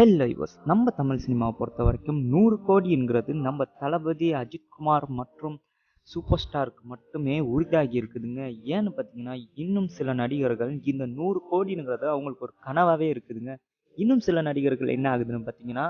Hello yours நம்ம தமிழ் சினிமாவை பொறுத்த வரைக்கும் நூறு கோடிங்கிறது நம்ம தளபதி அஜித்குமார் மற்றும் சூப்பர் ஸ்டாருக்கு மட்டுமே உறுதியாகி இருக்குதுங்க. ஏன்னு பார்த்தீங்கன்னா இன்னும் சில நடிகர்கள் இந்த நூறு கோடிங்கிறது அவங்களுக்கு ஒரு கனவாகவே இருக்குதுங்க. இன்னும் சில நடிகர்கள் என்ன ஆகுதுன்னு பார்த்தீங்கன்னா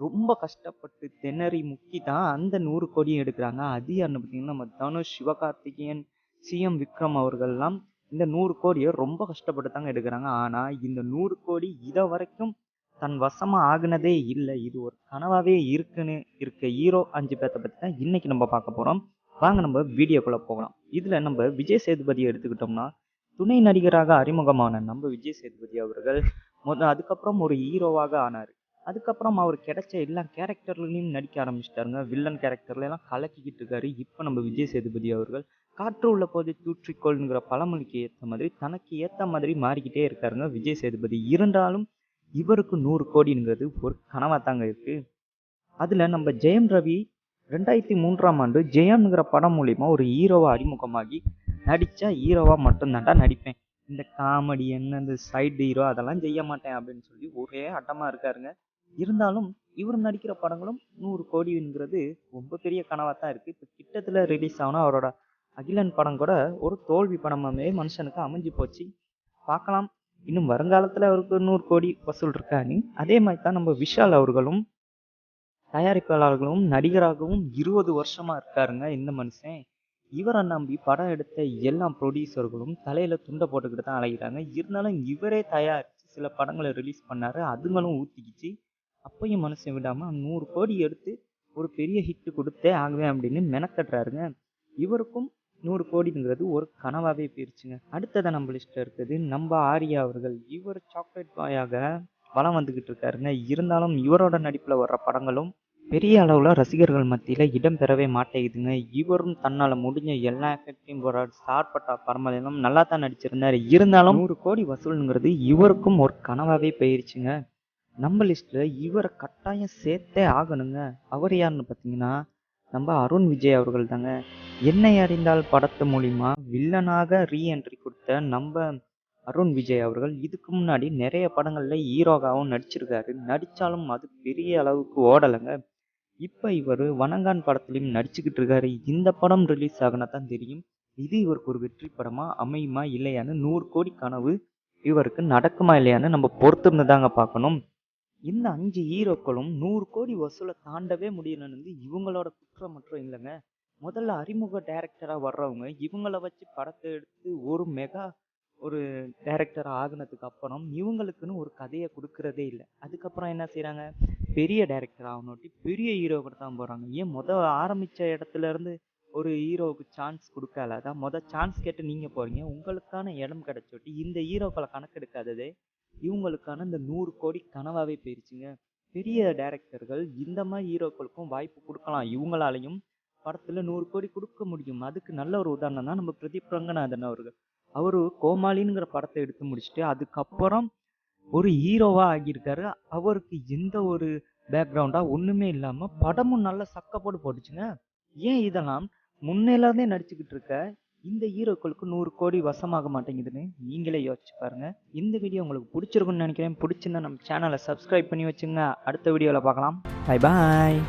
ரொம்ப கஷ்டப்பட்டு திணறி முக்கி தான் அந்த நூறு கோடியும் எடுக்கிறாங்க. அது யாருன்னு பார்த்தீங்கன்னா நம்ம தனுஷ் சிவகார்த்திகேயன் சிஎம் விக்ரம் அவர்கள்லாம் இந்த நூறு கோடியை ரொம்ப கஷ்டப்பட்டு தாங்க எடுக்கிறாங்க. ஆனால் இந்த நூறு கோடி இதை வரைக்கும் தன் வசமா ஆகுனதே இல்லை. இது ஒரு கனவாவே இருக்குன்னு இருக்க ஹீரோ அஞ்சு பேர்த்த பற்றி தான் இன்னைக்கு நம்ம பார்க்க போகிறோம் வாங்க நம்ம வீடியோக்குள்ளே போகலாம். இதில் நம்ம விஜய் சேதுபதியை எடுத்துக்கிட்டோம்னா துணை நடிகராக அறிமுகமான நம்ம விஜய் சேதுபதி அவர்கள் முத அதுக்கப்புறம் ஒரு ஹீரோவாக ஆனார். அதுக்கப்புறம் அவர் கிடைச்ச எல்லா கேரக்டர்லையும் நடிக்க ஆரம்பிச்சிட்டாருங்க. வில்லன் கேரக்டர்ல எல்லாம் கலக்கிக்கிட்டு இருக்காரு. இப்போ நம்ம விஜய் சேதுபதி அவர்கள் காற்று உள்ள போது தூற்றிக்கொள்ங்கிற பழமொழிக்கு ஏற்ற மாதிரி தனக்கு ஏற்ற மாதிரி மாறிக்கிட்டே இருக்காருங்க விஜய் சேதுபதி. இருந்தாலும் இவருக்கு நூறு கோடிங்கிறது ஒரு கனவா தாங்க இருக்கு. அதில் நம்ம ஜெயம் ரவி ரெண்டாயிரத்தி மூன்றாம் ஆண்டு ஜெயம்ங்கிற படம் மூலிமா ஒரு ஹீரோவாக அறிமுகமாகி நடித்தா ஹீரோவாக மட்டும்தான்டா நடிப்பேன். இந்த காமெடி என்ன இந்த சைடு ஹீரோ அதெல்லாம் செய்ய மாட்டேன் அப்படின்னு சொல்லி ஒரே அட்டமாக இருக்காருங்க. இருந்தாலும் இவர் நடிக்கிற படங்களும் நூறு கோடிங்கிறது ரொம்ப பெரிய கனவாக தான் இருக்குது இப்போ கிட்டத்தட்ட ரிலீஸ் ஆனா அவரோட அகிலன் படம் கூட ஒரு தோல்வி படமாவே மனுஷனுக்கு அமைஞ்சு போச்சு. பார்க்கலாம். இன்னும் வருங்காலத்தில் அவருக்கு நூறு கோடி வசூல் இருக்கான்னு அதே மாதிரி தான் நம்ம விஷால் அவர்களும் தயாரிப்பாளர்களும் நடிகராகவும் இருபது வருஷமா இருக்காருங்க இந்த மனுஷன். இவரை நம்பி படம் எடுத்த எல்லா ப்ரொடியூசர்களும் தலையில துண்டை போட்டுக்கிட்டு தான் அலைகிறாங்க இருந்தாலும் இவரே தயாரித்து சில படங்களை ரிலீஸ் பண்ணாரு. அதுங்களும் ஊற்றிக்கிச்சு அப்பையும் மனுஷன் விடாம நூறு கோடி எடுத்து ஒரு பெரிய ஹிட் கொடுத்தே ஆகுவேன் அப்படின்னு மெனக்கட்டுறாருங்க இவருக்கும் நூறு கோடிங்கிறது ஒரு கனவாகவே போயிருச்சுங்க. அடுத்ததை நம்ம லிஸ்ட்டில் இருக்குது நம்ம ஆர்யா அவர்கள். இவர் சாக்லேட் பாயாக வளம் வந்துக்கிட்டு இருக்காருங்க. இருந்தாலும் இவரோட நடிப்பில் வர்ற படங்களும் பெரிய அளவில் ரசிகர்கள் மத்தியில் இடம் பெறவே மாட்டேங்குதுங்க. இவரும் தன்னால் முடிஞ்ச எல்லா எஃபெக்டையும் போகிறார் ஸ்டார் பட்டா பரமலையிலும் நல்லா தான் நடிச்சிருந்தாரு. இருந்தாலும் நூறு கோடி வசூலுங்கிறது இவருக்கும் ஒரு கனவாகவே போயிருச்சுங்க. நம்ம லிஸ்ட்டில் இவரை கட்டாயம் சேர்த்தே ஆகணுங்க. அவர் யாருன்னு பார்த்தீங்கன்னா நம்ம அருண் விஜய் அவர்கள் தாங்க என்னை அறிந்தால் படத்து மூலிமா வில்லனாக ரீஎன்ட்ரி கொடுத்த நம்ம அருண் விஜய் அவர்கள் இதுக்கு முன்னாடி நிறைய படங்களில் ஹீரோகாவும் நடிச்சிருக்காரு. நடித்தாலும் அது பெரிய அளவுக்கு ஓடலைங்க. இப்போ இவர் வனங்கான் படத்துலையும் நடிச்சுக்கிட்டு இருக்காரு. இந்த படம் ரிலீஸ் ஆகினா தான் தெரியும். இது இவருக்கு ஒரு வெற்றி படமா அமையுமா இல்லையான்னு நூறு கோடி கனவு இவருக்கு நடக்குமா இல்லையான்னு நம்ம பொறுத்திருந்து தாங்க பார்க்கணும். இந்த அஞ்சு ஹீரோக்களும் நூறு கோடி வசூலை தாண்டவே முடியலன்னு இவங்களோட குற்றம் மட்டும் இல்லைங்க. முதல்ல அறிமுக டைரக்டராக வர்றவங்க இவங்கள வச்சு படத்தை எடுத்து ஒரு மெகா ஒரு டைரக்டர் ஆகினதுக்கு அப்புறம் இவங்களுக்குன்னு ஒரு கதையை கொடுக்கறதே இல்லை. அதுக்கப்புறம் என்ன செய்கிறாங்க பெரிய டைரக்டர் ஆகணுட்டி பெரிய ஹீரோவுக்கு தான் போகிறாங்க ஏன் மொதல் ஆரம்பித்த இடத்துல இருந்து ஒரு ஹீரோவுக்கு சான்ஸ் கொடுக்கல? அதான் முத சான்ஸ் கேட்டு நீங்கள் போகிறீங்க உங்களுக்கான இடம் கிடச்சோட்டி இந்த ஹீரோக்களை கணக்கெடுக்காததே இவங்களுக்கான இந்த நூறு கோடி கனவாகவே போயிருச்சுங்க. பெரிய டைரக்டர்கள் இந்த மாதிரி ஹீரோக்களுக்கும் வாய்ப்பு கொடுக்கலாம். இவங்களாலையும் படத்தில் நூறு கோடி கொடுக்க முடியும். அதுக்கு நல்ல ஒரு உதாரணம் தான் நம்ம பிரதீப் ரங்கநாதன் அவர்கள். அவர் கோமாளிங்கிற படத்தை எடுத்து முடிச்சுட்டு அதுக்கப்புறம் ஒரு ஹீரோவாக ஆகியிருக்காரு. அவருக்கு எந்த ஒரு பேக்ரவுண்டாக ஒன்றுமே இல்லாமல் படமும் நல்ல சக்கப்போடு போட்டுச்சுங்க. ஏன் இதெல்லாம்? முன்னையிலேருந்தே நடிச்சுக்கிட்டு இருக்க இந்த ஹீரோக்களுக்கு நூறு கோடி வசமாக மாட்டேங்குதுன்னு நீங்களே யோசிச்சு பாருங்க. இந்த வீடியோ உங்களுக்கு பிடிச்சிருக்குன்னு நினைக்கிறேன். பிடிச்சிருந்தா நம்ம சேனலை சப்ஸ்கிரைப் பண்ணி வச்சுங்க. அடுத்த வீடியோவில் பார்க்கலாம். Bye bye